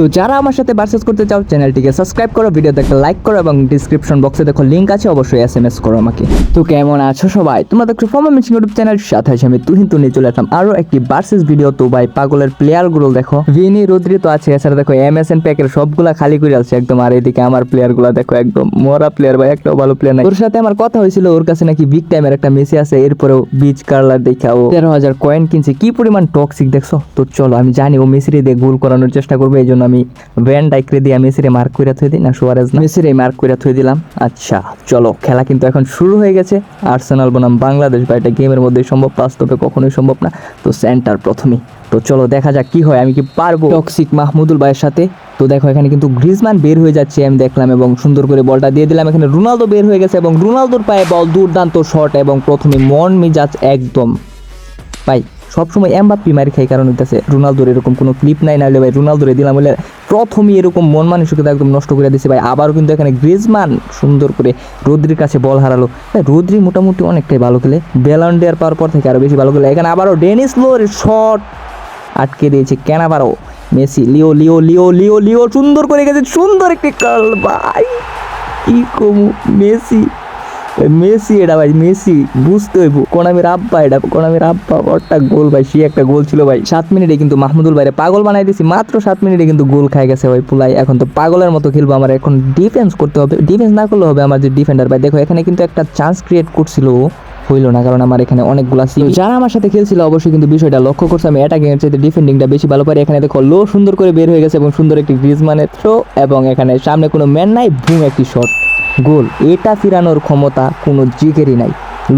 তো যারা আমার সাথে পারচেস করতে চাও চ্যানেলটিকে সাবস্ক্রাইব করো ভিডিওতে একটা লাইক করো এবং ডিসক্রিপশন বক্সে দেখো লিঙ্ক আছে, অবশ্যই এস এম এস করো আমাকে। তো কেমন আছো সবাই? তোমরা দেখছ ফর্মা মিচিং ইউটিউব চ্যানেল সাথে আছে আমি তুহিন তুনি চলে আসলাম আরও একটি বার্সেস ভিডিও তো ভাই, পাগলের প্লেয়ারগুলো দেখো। ভিনি রুদ্রি তো আছে, এছাড়া দেখো এম এস এন প্যাকের সবগুলা খালি করে আছে একদম। আর এদিকে আমার প্লেয়ারগুলো দেখো একদম মরা প্লেয়ার ভাই একটাও ভালো প্লেয়ার নাই। ওর সাথে আমার কথা হয়েছিল, ওর কাছে নাকি বিগ টাইমের একটা মেসি আছে, এরপরেও বিচ কার্লার দেখা ও। তেরো হাজার কয়েন কিনছে, কি পরিমাণ টক্সিক দেখছ? তো চলো, আমি জানি ও মেসিরে দিয়ে গোল করানোর চেষ্টা করবে এই জন্য আমি ভ্যান ডাইকরে দিয়ে মেসিরে মার্ক করে থুয়ে দিই না সুয়ারেজ না? মেসিরে মার্ক করে থুয়ে দিলাম। আচ্ছা চলো, খেলা কিন্তু এখন শুরু হয়ে গেছে। আর্সেনাল বনাম বাংলাদেশ বা এটা গেমের মধ্যেই সম্ভব, বাস্তবে কখনোই সম্ভব না। তো সেন্টার প্রথমেই। তো চলো, দেখা যাক কি হয়, আমি কি পারব? টক্সিক মাহমুদুল ভাইয়ের সাথে। তো দেখো, এখানে কিন্তু গ্রিজমান বের হয়ে যাচ্ছে, আমি দেখলাম, এবং সুন্দর করে বলটা দিয়ে দিলাম। এখানে রোনালদো বের হয়ে গেছে, এবং রোনালদোর পায়ে বল, দুর্দান্ত শট এবং প্রথমে মন মিজাজ একদম। ভাই সবসময় এমবাপ্পি মারি খাই কারণ হইতেছে রোনালদোর এরকম কোনো ক্লিপ নাই নাহলে ভাই রোনালদোরে দিলাম বলে প্রথমই এরকম মন মানসিকতা একদম নষ্ট করে দিছে ভাই। আবারও কিন্তু এখানে গ্রিজমান সুন্দর করে রোদ্রির কাছে বল হারালো। ভাই, রোদ্রি মোটামুটি অনেকটাই ভালো খেলে। বেলন ডেয়ার পাওয়ার পর থেকে আরও বেশি ভালো খেলে। এখানে আবারও ডেনিস লোর শট আটকে দিয়েছে কেন আবারও Messi, Leo Leo Leo Leo Leo, সুন্দর করে গেছে, সুন্দর একটি কাল ভাই। কি কমু, মেসি। মেসি এটা ভাই মেসি বুঝতে হইব। কোনামির আব্বা এটা কোনামির আব্বা একটা গোল ভাই সে একটা গোল ছিল ভাই। সাত মিনিটে কিন্তু মাহমুদুল ভাইরে পাগল বানাই দিছি মাত্র সাত মিনিটে কিন্তু গোল খাই গেছে ভাই পুলাই এখন তো পাগলের মতো খেলব আমার এখন ডিফেন্স করতে হবে। ডিফেন্স না করলে হবে আমার যে ডিফেন্ডার ভাই। দেখো এখানে কিন্তু একটা চান্স ক্রিয়েট করছিল হইল না কারণ আমার এখানে অনেকগুলা সিম যারা আমার সাথে খেলছিল অবশ্যই কিন্তু বিষয়টা লক্ষ্য করছে। আমি অ্যাটাকিং এর চাইতে ডিফেন্ডিংটা বেশি ভালো পারি। এখানে দেখো লো সুন্দর করে বের হয়ে গেছে এবং সুন্দর একটি গ্রিজমানের থ্রো এবং এখানে সামনে কোনো ম্যান নাই বুম একটি শট গোল, এটা ফিরানোর ক্ষমতা কোনো জিগেরই নাই।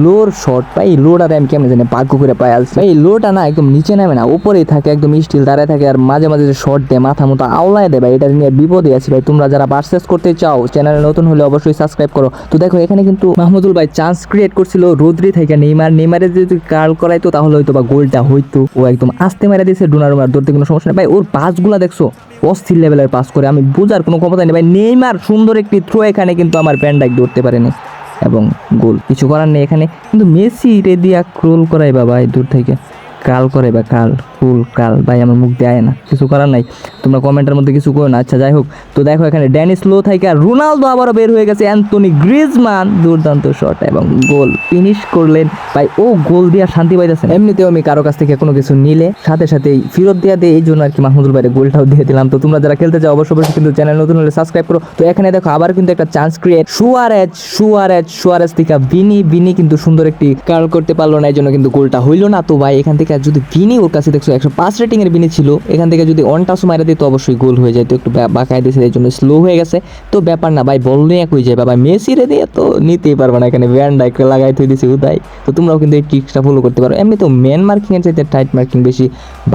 লোর শট ভাই এই লোটাতে আমি কেমন জানি ভাগ্য করে পাই আসছি এই লোটা না একদম নিচে নামে না, উপরেই থাকে, একদম স্টিল দাঁড়ায় থাকে আর মাঝে মাঝে যে শট দেয়, মাথা মতো আওলায় দেয় ভাই, এটা নিয়ে বিপদে আছে ভাই। তোমরা যারা পারচেস করতে চাও চ্যানেলে নতুন হলে অবশ্যই সাবস্ক্রাইব করো। তো দেখো, এখানে কিন্তু মাহমুদুল ভাই চান্স ক্রিয়েট করছিল রোদ্রি থেকে নেইমার। নেইমারে যদি কার্ল করাইতো, তাহলে হয়তো বা গোলটা হইতো। ও একদম আস্তে মেরে দিয়েছে, ডোনারুমার ধরতে কোনো সমস্যা নেই। ভাই, ওর পাসগুলা দেখছ? অস্থির লেভেলের পাস করে। আমি বোঝার কোনো ক্ষমতা নেই ভাই। নেইমার সুন্দর একটি থ্রো এখানে কিন্তু আমার প্যান্ডাইক ধরতে পারেনি। এবং গোল। কিছু করার নেই এখানে। কিন্তু মেসি রে দিয়া ক্রোল করাই বাবা ভাই দূর থেকে। কাল করে বা কাল। ফুল, কাল, ভাই আমার মুখ দেয় না, কিছু করার নাই। তোমরা কমেন্টের মধ্যে কিছু করো না। আচ্ছা যাই হোক, তো দেখো এখানে ড্যানিস লো থেকে আর রোনালদো আবারও বের হয়ে গেছে অ্যান্টনি গ্রিজমান। দুর্দান্ত শট এবং গোল ফিনিশ করলেন। ভাই, ও গোল দিয়া শান্তি পাইতেছে এমনিতেও আমি কারও কাছ থেকে কোনো কিছু নিলে, সাথে সাথেই ফেরত দেওয়া দিয়ে, এই জন্য আর কি মাহমুদুল ভাইয়ের গোলটাও দিয়ে দিলাম। তো তোমরা যারা খেলতে চাও, অবশ্যই অবশ্যই কিন্তু চ্যানেল নতুন হলে সাবস্ক্রাইব করো। তো এখানে দেখো আবার কিন্তু একটা chance create Suarez Suarez Suarez থেকে বিনি বিনি কিন্তু সুন্দর একটি কার্ল করতে পারল না, এই জন্য কিন্তু গোলটা হইল না। তো ভাই, এখান থেকে যদি বিনি ওর কাছে দেখছ একশো পাঁচ রেটিং এর বিনি ছিল। এখান থেকে যদি অন টাসও মারা দিত, অবশ্যই গোল হয়ে যায়। তো একটু বাঁকায় দিয়েছে এই জন্য স্লো হয়ে গেছে। তো ব্যাপার না, ভাই বল নিয়ে কই যায় বাবা মেসি রে দিয়ে তো নিতেই পারবে না। এখানে ভ্যান ডাইকে লাগাই থই দিছি, উদাই। তো তোমরাও কিন্তু এই ট্রিক্সটা ফলো করতে পারো। এমনি তো ম্যান মার্কিং এর চাইতে টাইট মার্কিং বেশি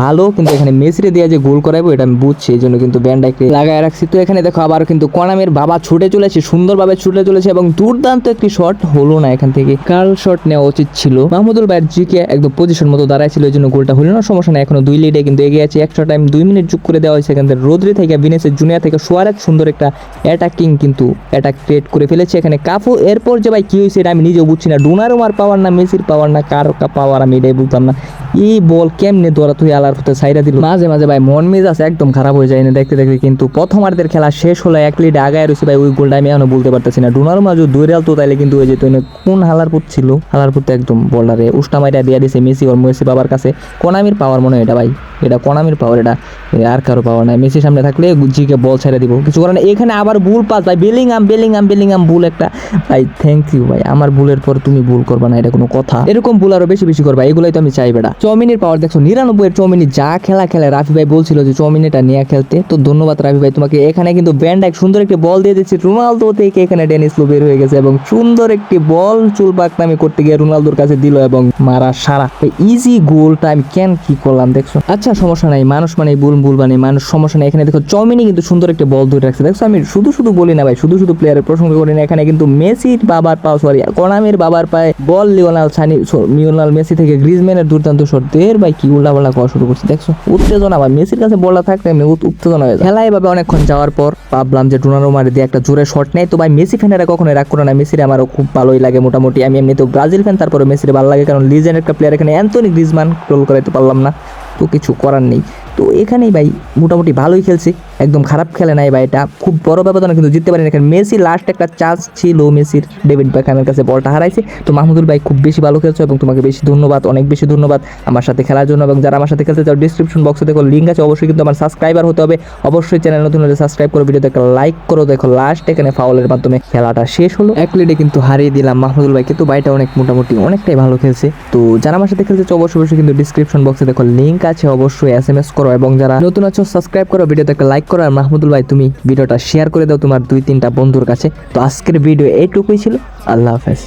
ভালো। কিন্তু এখানে মেসিরে দিয়ে যে গোল করাইবো, এটা আমি বুঝছি। এই জন্য কিন্তু ভ্যান ডাইকে লাগায় রাখছি। তো এখানে দেখো আবার কিন্তু কনামের বাবা ছুটে চলেছে, সুন্দরভাবে ছুটে চলেছে এবং দুর্দান্ত একটি শট হলো না এখান থেকে। কার্ল শট নেওয়া উচিত ছিল। মাহমুদুল ভাইয়ের জিকে একদম পজিশন মতো দাঁড়ায় ছিল, এই জন্য গোলটা হলো না। সমস্যা নাই এখনও দুই লিডে কিন্তু এগিয়ে আছে। এক্সট্রা টাইম দুই মিনিট যুগ করে দেওয়া হয়েছে এখান থেকে। রোদ্রি থেকে ভিনেসের জুনিয়া থেকে সোয়ারেজ সুন্দর একটা অ্যাটাকিং কিন্তু অ্যাটাক ক্রিয়েট করে ফেলেছে এখানে। কাফু, এরপর যে ভাই কি হয়েছে এটা আমি নিজেও বুঝছি না। ডোনারুমার পাওয়ার না, মেসির পাওয়ার না, কার পাওয়ার আমি এটাই বুঝতাম না। এই বল কেমনে দৌড়া তুই আলার হতে সাইডা দিল? মাঝে মাঝে ভাই মন মেজাজ একদম খারাপ হয়ে যায় না, দেখতে দেখতে কিন্তু প্রথমার্ধের খেলা শেষ হলো, এক লিড আগায় রয়েছে ভাই, ওই গোলটা আমি এখনও বলতে পারতেছি না। ডোনারুমা যদি দৌড়ে আলতো, তাহলে কিন্তু ওই যে না। কোন হালারপুর ছিল? হালারপুর তো একদম বলারে উষ্টা মাইরা দিয়ে দিয়েছে মেসি ওর মেসি বাবার কাছে। কোনামির পাওয়ার মনে এটা ভাই। এটা কোনামির পাওয়ার এটা আর কারও পাওয়ার নাই। মেসির সামনে থাকলে জিকে বল ছেড়ে দিব। কিছু করার। এখানে আবার ভুল পাস। ভাই বেলিংহাম বেলিংহাম বেলিংহাম ভুল একটা। ভাই থ্যাংক ইউ ভাই। আমার ভুলের পর তুমি ভুল করবা না, এটা কোনো কথা। এরকম ভুল আরও বেশি বেশি করবা। এগুলোই তো আমি চাই, বেটা। চৌমিনের পাওয়ার দেখছ? নিরানব্বই চৌমিনি যা খেলা খেলে, রাফি ভাই বলছিল যে চৌমিনিটা নিয়ে খেলতে। তো ধন্যবাদ, রাফি ভাই, তোমাকে। এখানে কিন্তু ব্যান্ড এক সুন্দর একটি বল দিয়ে দিচ্ছে। রোনালদো থেকে এখানে ডেনিস লো বের হয়ে গেছে এবং সুন্দর একটি বল চুল বাকনামি করতে গিয়ে রোনালদোর কাছে দিল এবং মারা সারা। ইজি গোলটা আমি কেন কি করলাম, দেখছ? আচ্ছা সমস্যা নাই। মানুষ মানে ভুল ভুল মানে মানুষ সমস্যা নাই। এখানে দেখো চৌমিনি কিন্তু সুন্দর একটা বল ধরে রাখছে। দেখছ, আমি শুধু শুধু বলি না ভাই, শুধু শুধু প্লেয়ারের প্রশংসা করি না। এখানে কিন্তু মেসির বাবার পাও সরি কোনামের বাবার পায়ে বল লিওনাল সানি মিওনাল মেসি থেকে গ্রিজম্যানের দুর্দান্ত শট দের ভাই, কি উল্টা পাল্টা করা শুরু করছে। দেখছ, উত্তেজনা ভাই, মেসির কাছে বলটা থাকতে উত- উত্তেজনা হয়ে খেলায় এভাবে অনেকক্ষণ যাওয়ার পর ভাবলাম যে ডোনারো মারে দিয়ে একটা জোরে শট নেই। তো ভাই, মেসি ফ্যানেরা কখনো রাগ করে না। মেসির আমারও খুব ভালোই লাগে মোটামুটি। আমি এমনি তো ব্রাজিল ফ্যান তারপরে মেসির ভালো লাগে। কারণ লিজেন্ড একটা প্লেয়ার এখানে অ্যান্থনি গ্রিজমান রোল করাইতে পারলাম না। তো কিছু করার নেই। তো এখানেই ভাই মোটামুটি ভালোই খেলছি। একদম খারাপ খেলে নাই বা এটা। খুব বড় ব্যবধানে কিন্তু জিততে পারেনি। এখানে মেসি লাস্ট একটা চান্স ছিল মেসির। ডেভিড বেকহামের কাছে বলটা হারাইছে। তো মাহমুদুল ভাই খুব বেশি ভালো খেলছো এবং তোমাকে বেশি ধন্যবাদ, অনেক বেশি ধন্যবাদ আমার সাথে খেলার জন্য এবং যারা আমার সাথে খেলতে চাও ডিসক্রিপশন বক্সে দেখো লিঙ্ক আছে। অবশ্যই কিন্তু আমার সাবস্ক্রাইবার হতে হবে। অবশ্যই চ্যানেল নতুন হলে সাবস্ক্রাইব করো ভিডিওতে একটা লাইক করো। দেখো লাস্ট এখানে ফাউলের মাধ্যমে খেলাটা শেষ হলো। এক প্লেটে কিন্তু হারিয়ে দিলাম মাহমুদুল ভাইকে। তো ভাইটা অনেক মোটামুটি অনেকটাই ভালো খেলছে। তো যারা আমার সাথে খেলতে চাও, অবশ্যই অবশ্যই কিন্তু ডিসক্রিপশন বক্সে দেখো লিঙ্ক আছে। অবশ্যই এস এম এস করো এবং যারা নতুন আছো সাবস্ক্রাইব করো। ভিডিওতে একটা লাইক করো আর মাহমুদুল ভাই, তুমি ভিডিওটা শেয়ার করে দাও তোমার দুই তিনটা বন্ধুর কাছে। তো আজকের ভিডিও এইটুকুই ছিল। আল্লাহ হাফেজ।